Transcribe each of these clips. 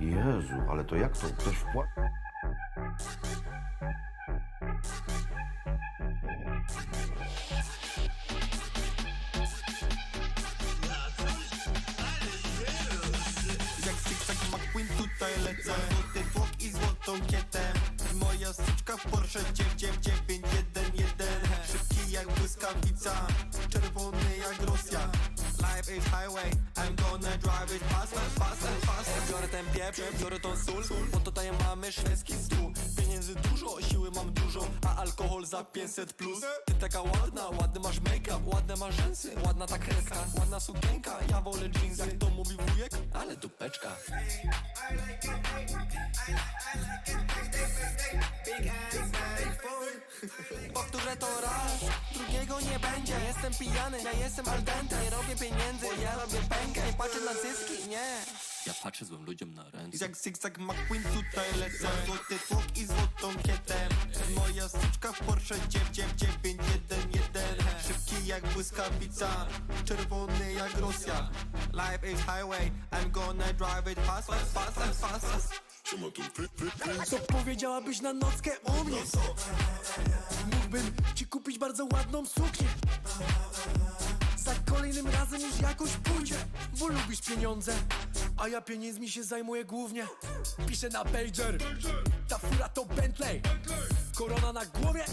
Jezu, ale to jak to? Ktoś wpłacił? Jak tutaj lecę Złoty i złotą kietę Moja w Porsche 99911 Szybki jak błyskawica Czerwony jak Rosja Life is highway I'm gonna drive it fast Biorę ten pieprz, biorę tą sól Bo tutaj mamy szwedzki stół. Pieniędzy dużo, siły mam dużo A alkohol za 500 plus. Ty taka ładna, ładny masz make-up Ładne masz rzęsy, ładna ta kreska Ładna sukienka, ja wolę jeans Jak to mówi wujek, ale dupeczka. Powtórzę to raz, drugiego nie będzie. Jestem pijany, ja jestem al dente. Nie robię pieniędzy, ja robię pękę. Nie patrzę na zyski, nie Ja patrzę złym ludziom na ręce. Jak zigzag McQueen tutaj lecę. Złoty tłok i złotą kietę. Moja styczka w Porsche 99911 Szybki jak błyskawica Czerwony jak Rosja. Life is highway I'm gonna drive it fast, fast, fast, fast, fast, fast. Co powiedziałabyś na nockę o mnie? Mógłbym ci kupić bardzo ładną suknię. Za kolejnym razem już jakoś pójdzie Bo lubisz pieniądze A ja pieniędzmi się zajmuję głównie. Piszę na pager. Ta fura to Bentley. Korona na głowie.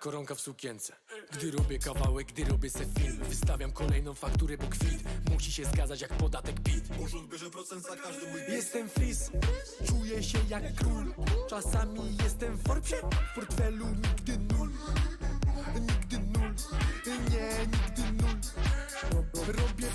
Koronka w sukience. Gdy robię kawałek, gdy robię se film Wystawiam kolejną fakturę, bo kwit. Musi się zgadzać jak podatek PIT. Urząd bierze procent za każdy mój Jestem fris, czuję się jak król. Czasami jestem w Forbesie, w portfelu nigdy nul. Nigdy nul, nie, nigdy nul. Robię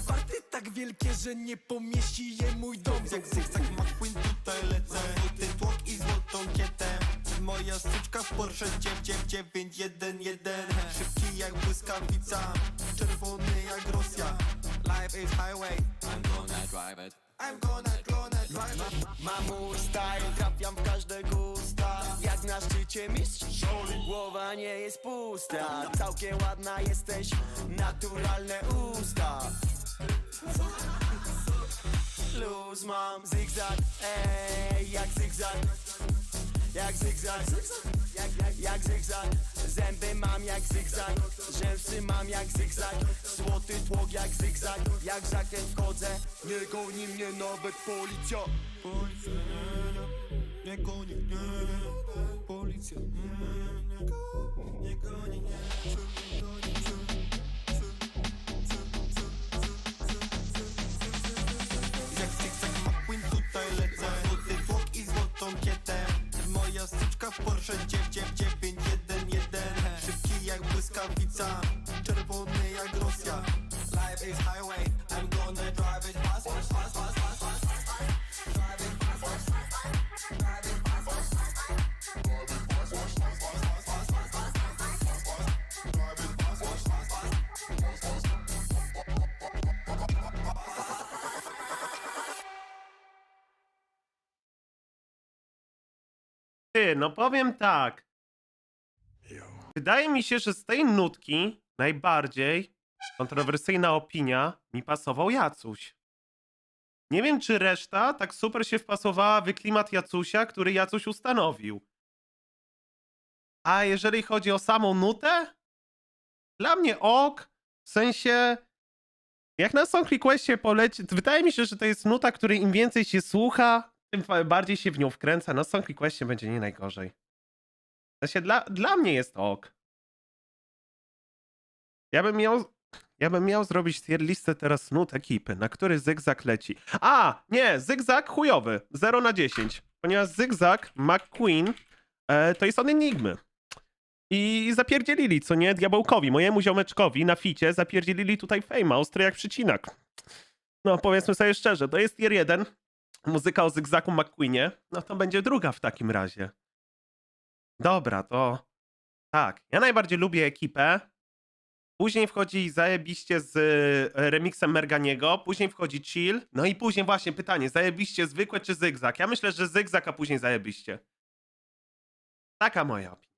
wielkie, że nie pomieści je mój dom. Jak zigzag McQueen tutaj lecę. Złoty tłok i złotą kietę. Moja styczka w Porsche 99911 Szybki jak błyskawica Czerwony jak Rosja. Life is highway. I'm gonna drive it. I'm gonna, gonna drive it. Mam mój style, trafiam w każde gusta Jak na szczycie mistrz Głowa nie jest pusta. Całkiem ładna jesteś, naturalne usta Luz mam zigzag, ej, jak zigzag. Jak zigzag, jak, jak, jak zigzag. Zęby mam jak zigzag, rzęsy mam jak zigzag. Złoty tłok jak zigzag, jak zakręt wchodzę. Nie goni mnie nawet policja. Policja, nie, nie, nie goni, nie, nie, policja, nie, nie, nie, goni, nie, nie rękawica Czerwony jak Rosja Life is highway I'm gonna drive it fast, fast, fast, fast, fast, fast, Ty, no powiem tak. Wydaje mi się, że z tej nutki najbardziej kontrowersyjna opinia mi pasował Jacuś. Nie wiem, czy reszta tak super się wpasowała w klimat Jacusia, który Jacuś ustanowił. A jeżeli chodzi o samą nutę, dla mnie ok, w sensie jak na Song Requestie poleci, wydaje mi się, że to jest nuta, której im więcej się słucha, tym bardziej się w nią wkręca. Na Song Requestie będzie nie najgorzej. W sensie dla, dla mnie jest ok. Ja bym miał, ja bym miał zrobić tier listę teraz nut ekipy, na który zygzak leci. A, nie, zygzak chujowy, 0 na 10. Ponieważ zygzak McQueen e, to jest on enigmy. I zapierdzielili, co nie, diabełkowi, mojemu ziomeczkowi na ficie zapierdzielili tutaj fejma, ostry jak przycinak. No, powiedzmy sobie szczerze, to jest tier 1, muzyka o zygzaku McQueenie, no to będzie druga w takim razie. Dobra, to tak, ja najbardziej lubię ekipę. Później wchodzi zajebiście z e, remixem Merganiego, później wchodzi chill, no i później właśnie pytanie, zajebiście zwykłe czy zygzak? Ja myślę, że zygzak, a później zajebiście. Taka moja opinia.